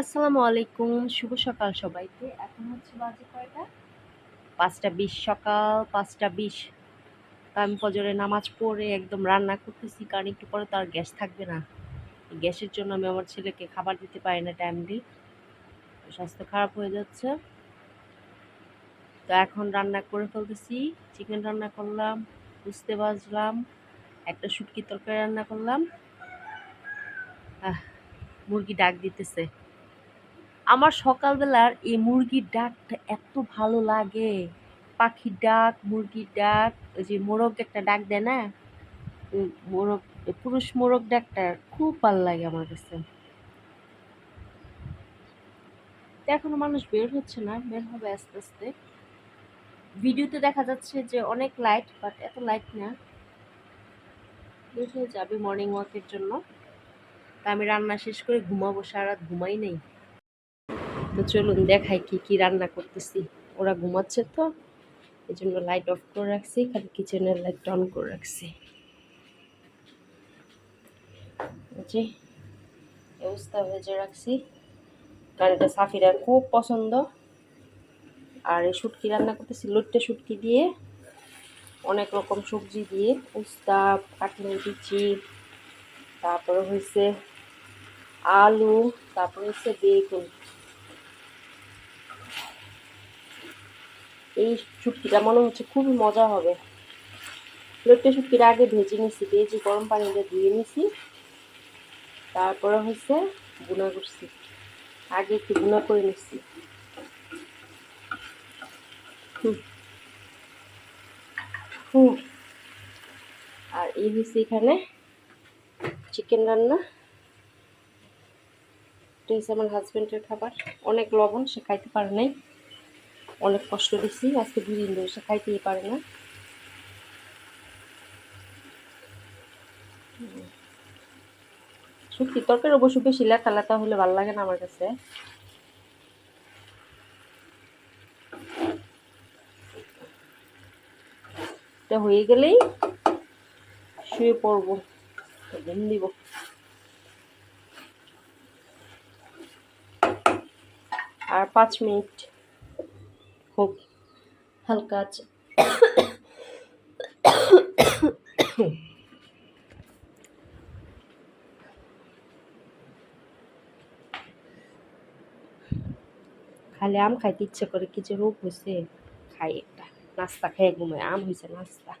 আসসালামু আলাইকুম, শুভ সকাল সবাইকে। এখন হচ্ছে বাজে কয়টা? পাঁচটা বিশ, সকাল পাঁচটা বিশ। আমি ফজরে নামাজ পড়ে একদম রান্না করতেছি, কারণ একটু পরে তো আর গ্যাস থাকবে না। গ্যাসের জন্য আমি আমার ছেলেকে খাবার দিতে পারি না টাইমলি স্বাস্থ্য খারাপ হয়ে যাচ্ছে। তো এখন রান্না করে ফেলতেছি চিকেন রান্না করলাম, বুঝতে বাজলাম একটা শুটকি তরকারি রান্না করলাম। মুরগি ডাক দিতেছে। আমার সকালবেলার এই মুরগির ডাকটা এত ভালো লাগে। পাখির ডাক, মুরগির ডাক, ওই যে মোরগ একটা ডাক দেয় না? মোরগ, পুরুষ মোরগ ডাকটা খুব ভালো লাগে আমার কাছে। এখনও মানুষ বের হচ্ছে না, বের হবে আস্তে আস্তে। ভিডিওতে দেখা যাচ্ছে যে অনেক লাইট বাট এত লাইট না। বের হয়ে যাবে মর্নিং ওয়াকের জন্য। তা আমি রান্না শেষ করে ঘুমাবো সারা রাত ঘুমাই নেই। তো চলুন দেখাই কি কি রান্না করতেছি। ওরা ঘুমাচ্ছে তো এই জন্য লাইট অফ করে রাখছি, খালি কিচেনের লাইট অন করে রাখছি। যে অবস্থা ভেজে রাখছি। কারণ এটা সাফিরার খুব পছন্দ। আর এই শুটকি রান্না করতেছি, লুট্টে শুটকি দিয়ে। অনেক রকম সবজি দিয়ে, উস্তা কাঠমির বিচি তারপরে হয়েছে আলু, তারপরে হচ্ছে বেগুন। এই শুটকিটা মনে হচ্ছে খুবই মজা হবে। লোটে শুটকিটা আগে ভেজে নিছি, ভেজে গরম পানিতে ধুয়ে নিছি। তারপরে হচ্ছে গুঁড়া করছি। আগে একটু গুঁড়া করে নিচ্ছি আর এই হচ্ছে এখানে চিকেন রান্না। এটা হচ্ছে আমার হাজব্যান্ডের খাবার। অনেক লবণ, সে খাইতে পারে নাই। অনেক কষ্ট দিচ্ছি আজকে দুদিন ধরে সে খাইতেই পারে না। সত্যি তরকারি অবশ্য বেশি লেতা লেতা হলে ভালো লাগে না আমার কাছে। হয়ে গেলেই শুয়ে পড়ব, ঘুম দিব। আর পাঁচ মিনিট। খুব হালকা আছে। খালে আম খাইতে ইচ্ছে করে, কি যে রোগ হয়েছে খাই একটা, নাস্তা খেয়ে ঘুমায় আম হয়েছে নাস্তা।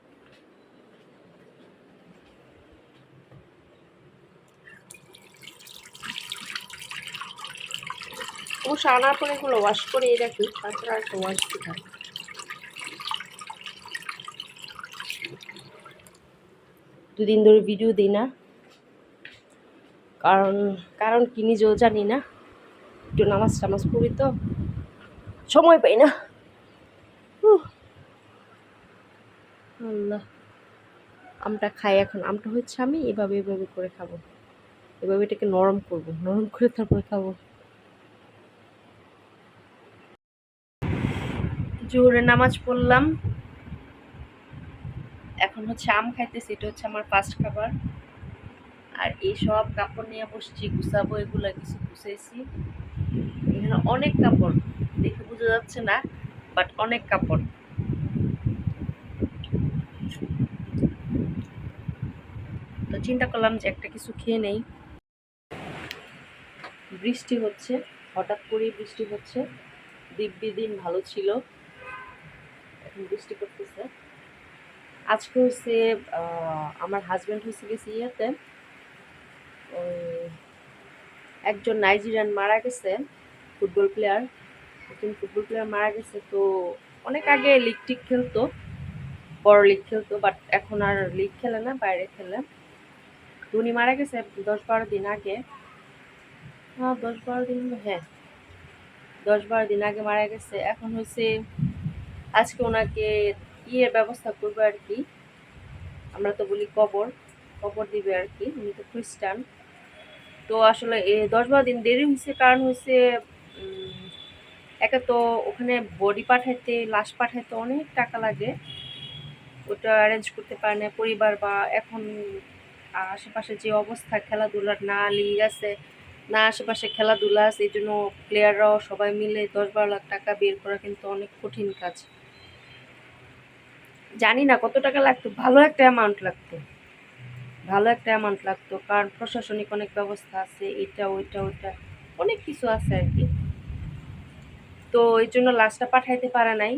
অবশ্য আনার পরে এগুলো ওয়াশ করে রাখি, তারপরে আর একটা ওয়াশ দিতে দুদিন ধরে ভিডিও দিই না। কারণ কারণ কি নিজেও জানি না। একটু নামাজ টামাজ পড়ি তো, সময় পাই না। আল্লাহ। আমটা খাই এখন, আমটা হচ্ছে আমি এভাবে এভাবে করে খাব। এভাবে এটাকে নরম করব, নরম করে তারপরে খাব। জোহরে নামাজ পড়লাম। এখন হচ্ছে আম খাইতেছি, এটা হচ্ছে আমার ফার্স্ট খাবার। আর এই সব কাপড় নিয়ে বসছি, গুছাবো, এগুলো কিছু গুছাইছি। এখানে অনেক কাপড়, দেখে বোঝা যাচ্ছে না বাট অনেক কাপড়। তো চিন্তা করলাম যে একটা কিছু খেয়ে নেই। বৃষ্টি হচ্ছে, হঠাৎ করেই বৃষ্টি হচ্ছে। দিব্যি দিন ভালো ছিল। এখন বৃষ্টি করতেছে আজকে হচ্ছে আমার হাজব্যান্ড হচ্ছে গেছে ইয়েতে। ওই একজন নাইজেরিয়ান মারা গেছে, ফুটবল প্লেয়ার একজন ফুটবল প্লেয়ার মারা গেছে, তো অনেক আগে লিগ টিক খেলতো, বড় লিগ খেলতো বাট এখন আর লিগ খেলে না, বাইরে খেলে। উনি মারা গেছে দশ বারো দিন আগে। হ্যাঁ দশ বারো দিন হ্যাঁ। দশ বারো দিন আগে মারা গেছে। এখন হচ্ছে আজকে ওনাকে ইয়ের ব্যবস্থা করবে আর কি। আমরা তো বলি কবর কবর দিবে আর কি, উনি তো খ্রিস্টান। তো আসলে দশ বারো দিন দেরি হয়েছে কারণ হচ্ছে একে তো ওখানে বডি পাঠাইতে, লাশ পাঠাইতে অনেক টাকা লাগে। ওটা অ্যারেঞ্জ করতে পারে না পরিবার বা এখন আশেপাশে যে অবস্থা, খেলাধুলার না লিগ আছে, না আশেপাশে খেলাধুলা আছে, এই জন্য প্লেয়াররাও সবাই মিলে দশ বারো লাখ টাকা বের করা কিন্তু অনেক কঠিন কাজ। জানি না কত টাকা লাগতো। ভালো একটা অ্যামাউন্ট লাগতো। ভালো একটা অ্যামাউন্ট লাগতো, কারণ প্রশাসনিক অনেক ব্যবস্থা আছে, এটা, ওইটা ওইটা, অনেক কিছু আছে আর কি। তো এই জন্য লাশটা পাঠাইতে পারে নাই।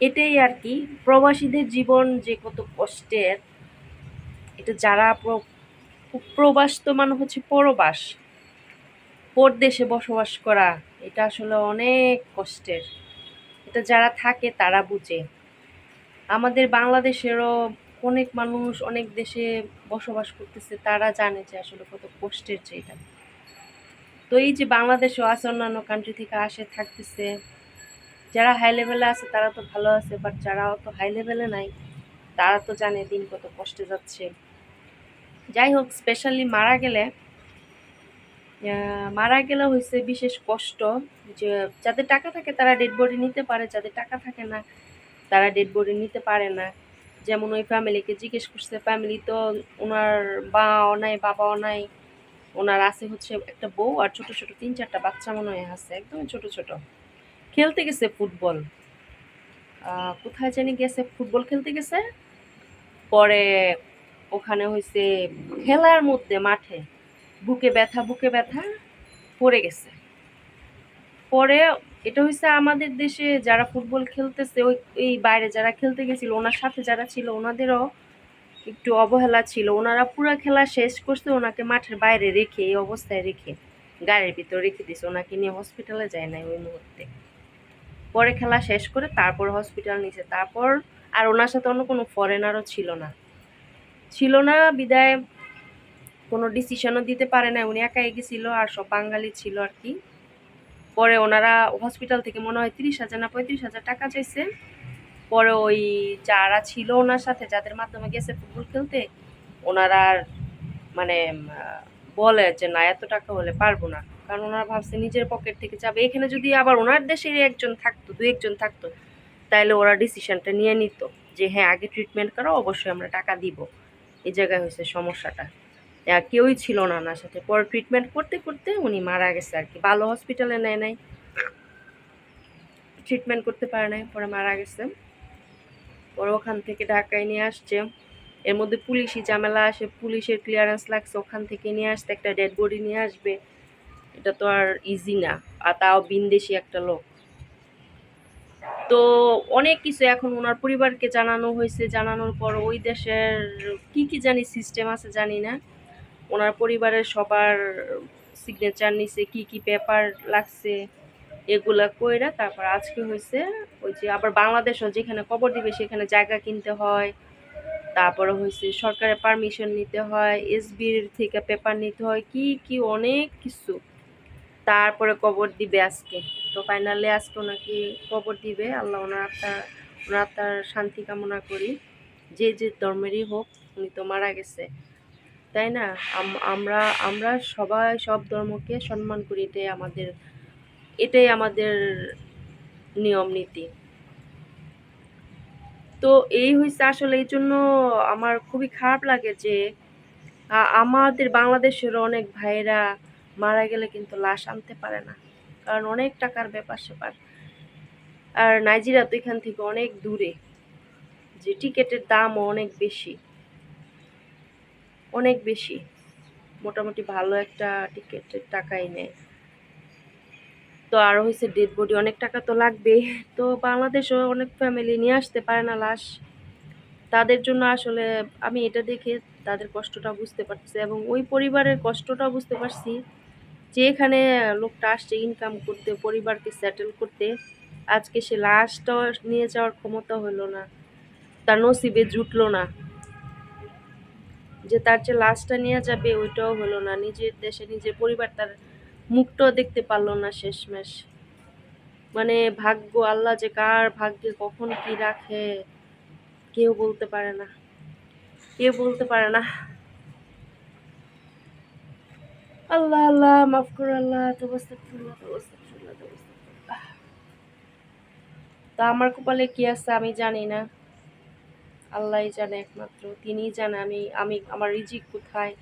এটাই আর কি। প্রবাসীদের জীবন যে কত কষ্টের, এটা যারা প্রবাস তো মানে হচ্ছে পরবাস পরদেশে বসবাস করা, এটা আসলে অনেক কষ্টের। এটা যারা থাকে, তারা বুঝে। আমাদের বাংলাদেশেরও অনেক মানুষ, অনেক দেশে বসবাস করতেছে, তারা জানে যে আসলে কত কষ্টের যে এটা। তো এই যে বাংলাদেশেও আছে, অন্যান্য কান্ট্রি থেকে আসে, থাকতেছে, যারা হাই লেভেলে আছে, তারা তো ভালো আছে বাট যারা অত হাই লেভেলে নাই, তারা তো জানে দিন কত কষ্টে যাচ্ছে। যাই হোক স্পেশালি মারা গেলে মারা গেলে হয়েছে বিশেষ কষ্ট যে যাদের টাকা থাকে তারা ডেড বডি নিতে পারে, যাদের টাকা থাকে না তারা ডেড বডি নিতে পারে না। যেমন ওই ফ্যামিলিকে জিজ্ঞেস করছে ফ্যামিলি তো ওনার বাও নাই, বাবাও নাই, ওনার আছে হচ্ছে একটা বউ আর ছোট ছোট তিন চারটা বাচ্চা মনে হয় আছে একদম ছোট ছোট। খেলতে গেছে ফুটবল। কোথায় জানি গেছে, ফুটবল খেলতে গেছে। পরে ওখানে হয়েছে খেলার মধ্যে, মাঠে। বুকে ব্যথা বুকে ব্যথা পড়ে গেছে। পরে এটা হয়েছে আমাদের দেশে যারা ফুটবল খেলতেছে, ওই, এই বাইরে যারা খেলতে গেছিল, ওনার সাথে যারা ছিল, ওনাদেরও একটু অবহেলা ছিল। ওনারা পুরো খেলা শেষ করছে, ওনাকে মাঠের বাইরে রেখে, এই অবস্থায় রেখে, গাড়ির ভিতরে রেখে দিয়েছে ওনাকে নিয়ে হসপিটালে যায় নাই ওই মুহূর্তে। পরে খেলা শেষ করে তারপর হসপিটাল নিছে। তারপর আর ওনার সাথে অন্য কোনো ফরেনারও ছিল না। ছিল না, বিদায় কোনো ডিসিশনও দিতে পারে না উনি একাই গেছিল আর সব বাঙালি ছিল আর কি। পরে ওনারা হসপিটাল থেকে মনে হয় তিরিশ হাজার না পঁয়ত্রিশ হাজার টাকা চাইছে। পরে ওই যারা ছিল ওনার সাথে, যাদের মাধ্যমে গেছে ফুটবল খেলতে, ওনারা আর মানে বলে যে, না, এত টাকা হলে পারব না। কারণ ওনারা ভাবছে নিজের পকেট থেকে যাবে। এখানে যদি আবার ওনার দেশের একজন থাকতো দু একজন থাকতো তাহলে ওরা ডিসিশনটা নিয়ে নিত যে হ্যাঁ আগে ট্রিটমেন্ট করো, অবশ্যই আমরা টাকা দিব। এই জায়গায় হয়েছে সমস্যাটা। কেউই ছিল না ওনার সাথে। পরে ট্রিটমেন্ট করতে করতে উনি মারা গেছে আর কি। ভালো হসপিটালে নেয় নাই। ট্রিটমেন্ট করতে পারে নাই, পরে মারা গেছে। পরে ওখান থেকে ঢাকায় নিয়ে আসছে। এর মধ্যে পুলিশি ঝামেলা আসে, পুলিশের ক্লিয়ারেন্স লাগছে, ওখান থেকে নিয়ে আসতে একটা ডেড বডি নিয়ে আসবে। এটা তো আর ইজি না, আর তাও বিনদেশি একটা লোক। তো অনেক কিছু এখন ওনার পরিবারকে জানানো হয়েছে। জানানোর পর ওই দেশের কি কি জানি সিস্টেম আছে জানি না। ওনার পরিবারের সবার সিগনেচার নিছে, কি কি পেপার লাগছে, এগুলা কইরা তারপর আজকে হয়েছে ওই যে আবার বাংলাদেশও যেখানে কবর দিবে সেখানে জায়গা কিনতে হয়, তারপরে হয়েছে সরকারের পারমিশন নিতে হয় এসবির থেকে পেপার নিতে হয়, কি কি অনেক কিছু। তারপরে কবর দিবে আজকে। তো ফাইনালি আজকে ওনাকে কবর দিবে, আল্লাহ ওনার আত্মার ওনার আত্মার শান্তি কামনা করি। যে যে ধর্মেরই হোক, উনি তো মারা গেছে। তাই না? আম- আমরা আমরা সবাই সব ধর্মকে সম্মান করি, এটাই আমাদের এটাই আমাদের নিয়ম, নীতি। তো এই হয়েছে আসলে এই জন্য আমার খুবই খারাপ লাগে যে আমাদের বাংলাদেশের অনেক ভাইরা মারা গেলে কিন্তু লাশ আনতে পারে না। কারণ অনেক টাকার ব্যাপার স্যাপার। আর নাইজেরিয়া তো এখান থেকে অনেক দূরে। যে টিকেটের দামও অনেক বেশি। অনেক বেশি। মোটামুটি ভালো একটা টিকেটের টাকাই নেয়। তো আরও হয়েছে ডেড বডি অনেক টাকা তো লাগবে তো বাংলাদেশেও অনেক ফ্যামিলি নিয়ে আসতে পারে না লাশ। তাদের জন্য আসলে আমি এটা দেখে তাদের কষ্টটা বুঝতে পারছি এবং ওই পরিবারের কষ্টটা বুঝতে পারছি যে এখানে লোকটা আসছে ইনকাম করতে, পরিবারকে সেটেল করতে। আজকে সে লাশটাও নিয়ে যাওয়ার ক্ষমতা হলো না। তার নসিবে জুটলো না। যে তার যে লাশটা নিয়ে যাবে, ওইটাও হলো না। নিজের দেশে, নিজের পরিবার তার মুখটাও দেখতে পারল না শেষমেশ। মানে ভাগ্য, আল্লাহ যে কার ভাগ্যে কখন কি রাখে, কেউ বলতে পারে না। কেউ বলতে পারে না। আল্লাহ আল্লাহ, মাফ করো আল্লাহ তো আস্তাগফিরুল্লাহ। তা আমার কপালে কি আছে আমি জানি না। আল্লাহই জানে একমাত্র। তিনিই জানে আমি আমি, আমার রিজিক কোথায়,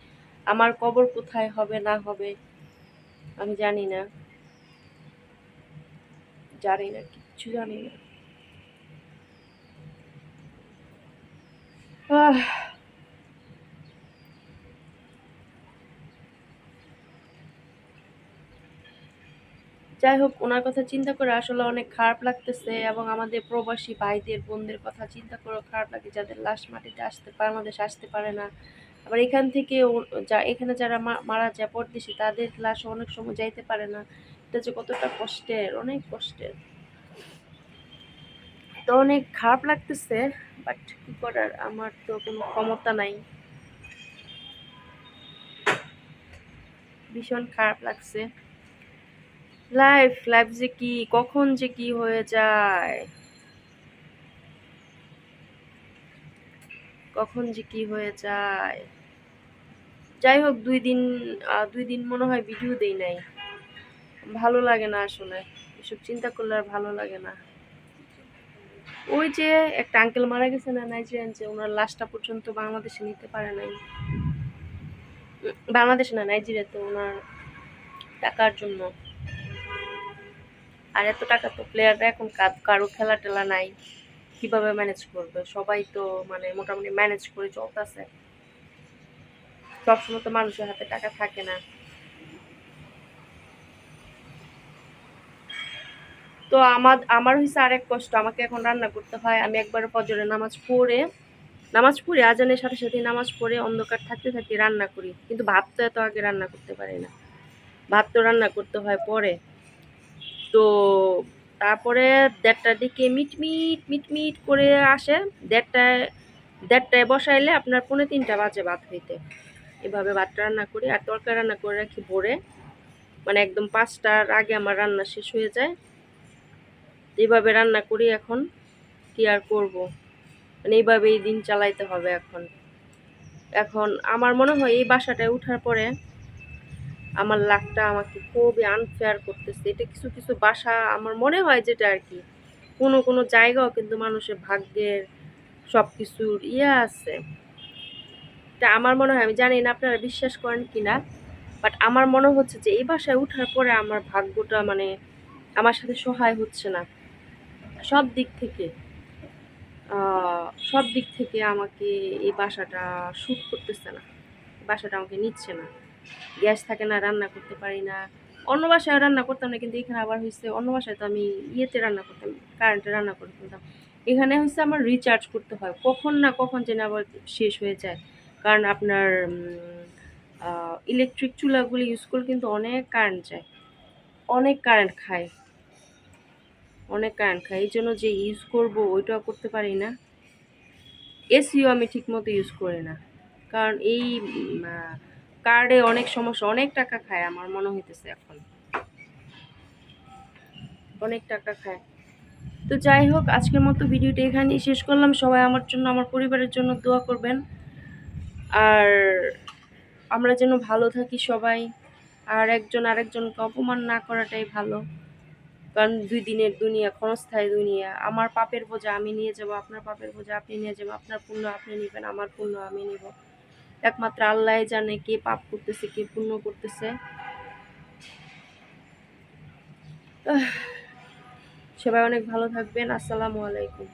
আমার কবর কোথায় হবে, না হবে, আমি জানি না। জানি না, কিচ্ছু জানি না। আহ। যাই হোক, ওনার কথা চিন্তা করে আসলে অনেক খারাপ লাগতেছে এবং আমাদের প্রবাসী ভাইদের, বোনদের কথা চিন্তা করে খারাপ লাগে যাদের লাশ মাটিতে আসতে, বাংলাদেশ আসতে পারে না। আবার এখান থেকে যা, এখানে যারা মারা যায়, পরদেশি, তাদের লাশ অনেক সময় যাইতে পারে না। এটা যে কতটা কষ্টের, অনেক কষ্টের। তো অনেক খারাপ লাগতেছে, বাট কি করার, আমার তো কোনো ক্ষমতা নাই। ভীষণ খারাপ লাগছে। লাইফ লাইফ যে কি, কখন যে কি হয়ে যায়? কখন যে কি হয়ে যায়? যাই হোক, দুই দিন দুই দিন মনে হয় ভিডিও দেই নাই। ভালো লাগে না আসলে। এসব চিন্তা করলে আর ভালো লাগে না। ওই যে একটা আঙ্কেল মারা গেছে না নাইজেরিয়ান যে ওনার লাশটা পর্যন্ত বাংলাদেশে নিতে পারে নাই। বাংলাদেশে না নাইজেরিয়াতে ওনার টাকার জন্য। আর এত টাকা তো প্লেয়াররা এখন কার- খেলা টেলা নাই। কীভাবে ম্যানেজ করবে? সবাই তো মানে মোটামুটি ম্যানেজ করে চলতেছে। সবসময় তো মানুষের হাতে টাকা থাকে না। তো আমার আমার হয়েছে আরেক কষ্ট। আমাকে এখন রান্না করতে হয়। আমি একবার ফজরে নামাজ পড়ে নামাজ পড়ে, আজানের সাথে সাথে নামাজ পড়ে অন্ধকার থাকতে থাকতে রান্না করি। কিন্তু ভাত তো এত আগে রান্না করতে পারি না। ভাত তো রান্না করতে হয় পরে। তো তারপরে দেড়টার দিকে মিটমিট মিটমিট করে আসে। দেড়টায় দেড়টায় বসাইলে আপনার পৌনে তিনটা বাজে ভাত হইতে। এভাবে ভাতটা রান্না করি। আর তরকারি রান্না করে রাখি ভোরে। মানে একদম পাঁচটার আগে আমার রান্না শেষ হয়ে যায়। এইভাবে রান্না করি এখন। কি আর করব? মানে এইভাবেই দিন চালাইতে হবে এখন। এখন আমার মনে হয় এই বাসাটায় উঠার পরে আমার লাকটা আমাকে খুবই আনফেয়ার করতেছে। এটা কিছু কিছু বাসা আমার মনে হয় যেটা আর কি, কোনো কোনো জায়গাও কিন্তু মানুষের ভাগ্যের সব কিছুর ইয়ে আছে। এটা আমার মনে হয়, আমি জানি না আপনারা বিশ্বাস করেন কি না বাট আমার মনে হচ্ছে যে এই বাসায় উঠার পরে আমার ভাগ্যটা মানে আমার সাথে সহায় হচ্ছে না। সব দিক থেকে সব দিক থেকে আমাকে এই বাসাটা শ্যুট করতেছে না। বাসাটা আমাকে নিচ্ছে না। গ্যাস থাকে না, রান্না করতে পারি না। অন্য বাসায় রান্না করতাম না, কিন্তু এখানে আবার হয়েছে অন্য বাসায় তো আমি ইয়েতে রান্না করতাম কারেন্টে রান্না করে ফেলতাম। এখানে হচ্ছে আমার রিচার্জ করতে হয়। কখন না কখন যেন আবার শেষ হয়ে যায়। কারণ আপনার ইলেকট্রিক চুলাগুলি ইউজ করলে কিন্তু অনেক কারেন্ট যায়। অনেক কারেন্ট খায়। অনেক কারেন্ট খায়। এই জন্য যে ইউজ করব, ওইটাও করতে পারি না। এসিও আমি ঠিকমতো ইউজ করি না। কারণ এই কার্ডে অনেক সমস্যা, অনেক টাকা খায় আমার, মনে হইতেছে এখন। অনেক টাকা খায়। তো যাই হোক, আজকের মতো ভিডিওটা এখানেই শেষ করলাম। সবাই আমার জন্য, আমার পরিবারের জন্য দোয়া করবেন। আর আমরা যেন ভালো থাকি সবাই, আর একজন আরেকজনকে অপমান না করাটাই ভালো। কারণ দুই দিনের দুনিয়া, ক্ষণস্থায়ী দুনিয়া। আমার পাপের বোঝা আমি নিয়ে যাব, আপনার পাপের বোঝা আপনি নিয়ে যাবেন, আপনার পুণ্য আপনি নেবেন, আমার পুণ্য আমি নিব। একমাত্র আল্লাহ জানে কে পাপ করতেছে, কে পুণ্য করতেছে। সবাই অনেক ভালো থাকবেন, আসসালামু আলাইকুম।